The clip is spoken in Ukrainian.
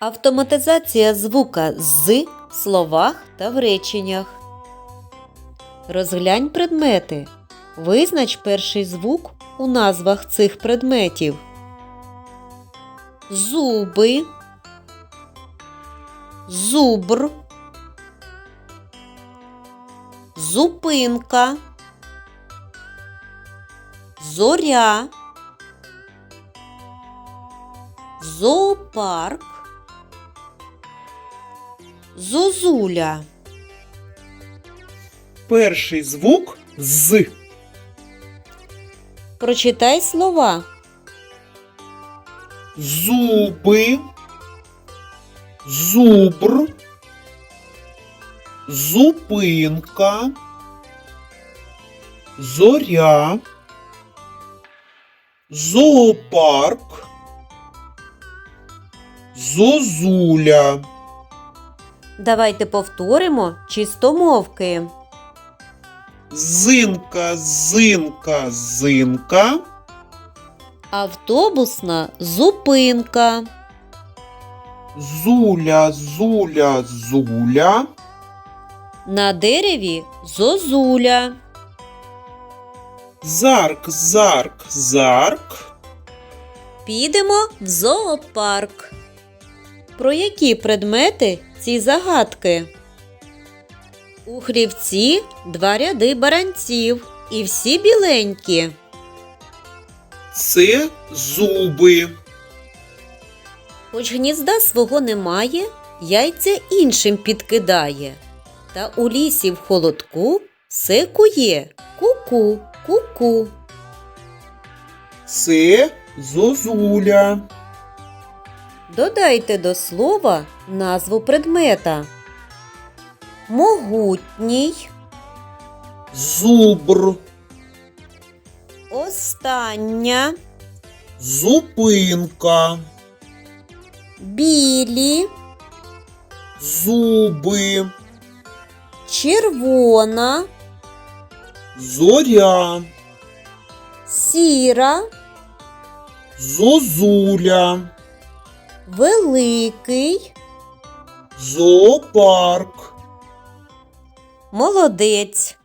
Автоматизація звука з в словах та в реченнях. Розглянь предмети. Визнач перший звук у назвах цих предметів. Зуби, зубр, зупинка, зоря, зоопарк, зозуля. Перший звук з. Прочитай слова. Зуби. Зубр. Зупинка. Зоря. Зоопарк. Зозуля. Давайте повторимо чистомовки. Зинка, зинка, зинка. Автобусна зупинка. Зуля, зуля, зуля. На дереві зозуля. Зарк, зарк, зарк. Підемо в зоопарк. Про які предмети ці загадки? У хлівці два ряди баранців і всі біленькі. Це зуби. Хоч гнізда свого немає, яйця іншим підкидає. Та у лісі в холодку все кує. Ку-ку, ку-ку. Це зозуля. Додайте до слова назву предмета. Могутній, Зубр. остання, Зупинка. білі, Зуби. червона, Зоря. сіра, Зозуля. Великий, Зоопарк. молодець.